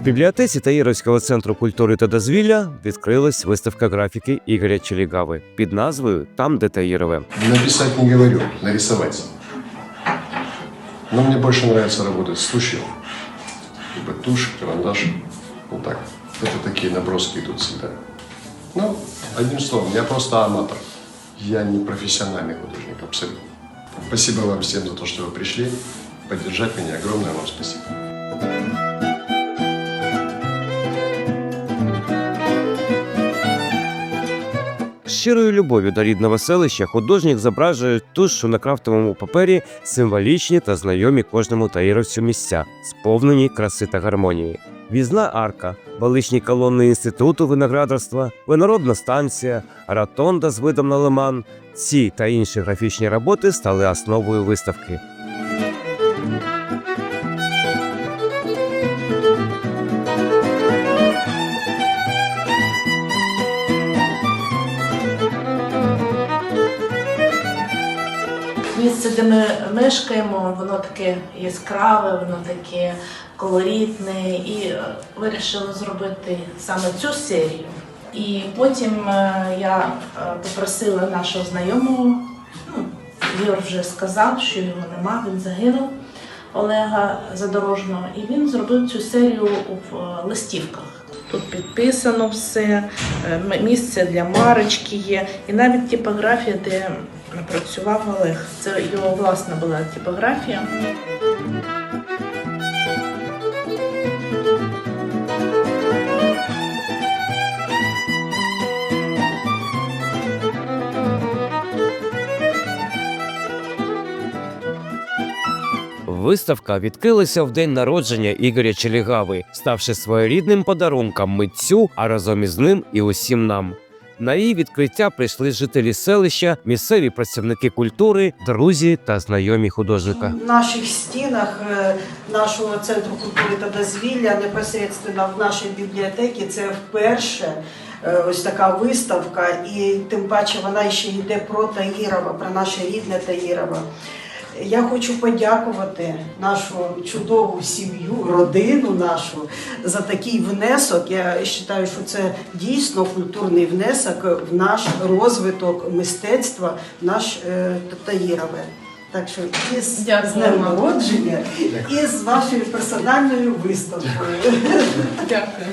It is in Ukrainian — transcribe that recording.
В бібліотеці Таїровського центру культури та дозвілля відкрилась виставка графіки Ігоря Челігави під назвою Там, де Таїрове. Написать не говорю, нарисовать. Но мне больше нравится работать с тушью. Либо тушь, карандаш. Вот так. Это такие наброски идут всегда. Ну, одним словом, я просто аматор. Я не профессиональный художник, абсолютно. Спасибо вам всем за то, что вы пришли. Поддержать меня. Огромное вам спасибо. Щирою любов'ю до рідного селища художник зображує тушу на крафтовому папері символічні та знайомі кожному таїровцю місця, сповнені краси та гармонії. Візна арка, величні колони інституту виноградарства, виноробна станція, ротонда з видом на лиман. Ці та інші графічні роботи стали основою виставки. Місце, де ми мешкаємо, воно таке яскраве, воно таке колоритне, і вирішила вирішили зробити саме цю серію. І потім е, я е, попросила нашого знайомого, ну, Юр вже сказав, що його нема, він загинув Олега Задорожного, і він зробив цю серію в е, листівках. Тут підписано все, е, місце для марочки є, і навіть типографія, де працював Олег. Це його власна була типографія. Виставка відкрилася в день народження Ігоря Челігави, ставши своєрідним подарунком митцю, а разом із ним і усім нам. На її відкриття прийшли жителі селища, місцеві працівники культури, друзі та знайомі художника. В наших стінах е, нашого центру культури та дозвілля непосередньо в нашій бібліотеці це вперше е, ось така виставка, і тим паче вона ще йде про Таїрова, про наше рідне Таїрова. Я хочу подякувати нашу чудову сім'ю, родину нашу за такий внесок. Я вважаю, що це дійсно культурний внесок в наш розвиток мистецтва, в наш е, Таїрове. Так що і з, Дякую днем народження, і з вашою персональною виставкою. Дякую.